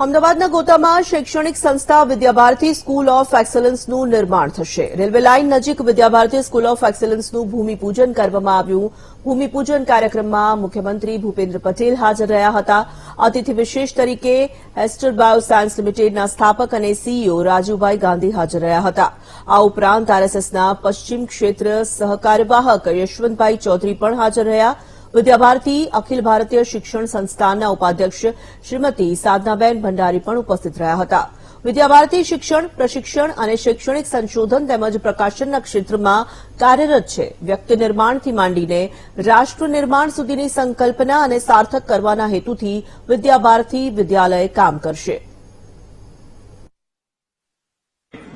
અમદાવાદના ગોતામાં શૈક્ષણિક સંસ્થા વિદ્યાભારતી સ્કૂલ ઓફ એક્સલન્સનું નિર્માણ થશે. રેલવે લાઇન નજીક વિદ્યાભારતી સ્કૂલ ઓફ એક્સલન્સનું ભૂમિપૂજન કરવામાં આવ્યું. ભૂમિપૂજન કાર્યક્રમમાં મુખ્યમંત્રી ભૂપેન્દ્ર પટેલ હાજર રહ્યા હતા. અતિથિ વિશેષ તરીકે હેસ્ટર બાયો સાયન્સ લિમિટેડના સ્થાપક અને સીઈઓ રાજુભાઈ ગાંધી હાજર રહ્યા હતા. આ ઉપરાંત આરએસએસના પશ્ચિમ ક્ષેત્ર સહકાર્યવાહક યશવંતભાઈ ચૌધરી પણ હાજર રહ્યા. વિદ્યાભારતી અખિલ ભારતીય શિક્ષણ સંસ્થાનના ઉપાધ્યક્ષ શ્રીમતી સાધનાબેન ભંડારી પણ ઉપસ્થિત રહ્યા હતા. વિદ્યાભારતી શિક્ષણ, પ્રશિક્ષણ અને શૈક્ષણિક સંશોધન તેમજ પ્રકાશનના ક્ષેત્રમાં કાર્યરત છે. વ્યક્તિ નિર્માણથી માંડીને રાષ્ટ્ર નિર્માણ સુધીની સંકલ્પના અને સાર્થક કરવાના હેતુથી વિદ્યાભારતી વિદ્યાલય કામ કરશે.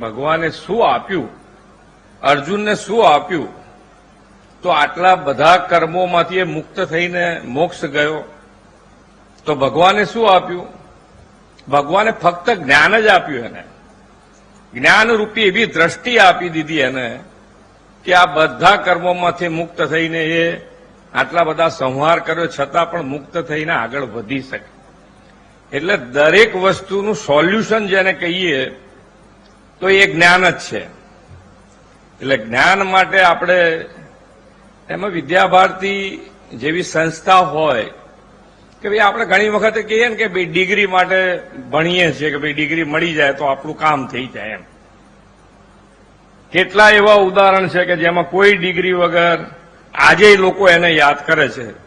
ભગવાને શું આપ્યું? અર્જુનને શું આપ્યું? તો આટલા બધા કર્મોમાંથી એ મુક્ત થઈને મોક્ષ ગયો. તો ભગવાને શું આપ્યું? ભગવાને ફક્ત જ્ઞાન જ આપ્યું એને. જ્ઞાનરૂપી એવી દ્રષ્ટિ આપી દીધી એને કે આ બધા કર્મોમાંથી મુક્ત થઈને એ આટલા બધા સંહાર કર્યો છતાં પણ મુક્ત થઈને આગળ વધી શકે. એટલે દરેક વસ્તુનું સોલ્યુશન જેને કહીએ તો એ જ્ઞાન જ છે. એટલે જ્ઞાન માટે આપણે એમાં વિદ્યાભારતી જેવી સંસ્થા હોય, કે ભાઈ આપણે ઘણી વખતે કહીએ ને કે ભાઈ ડિગ્રી માટે ભણીએ છીએ કે ભાઈ ડિગ્રી મળી જાય તો આપણું કામ થઈ જાય એમ. કેટલા એવા ઉદાહરણ છે કે જેમાં કોઈ ડિગ્રી વગર આજે લોકો એને યાદ કરે છે.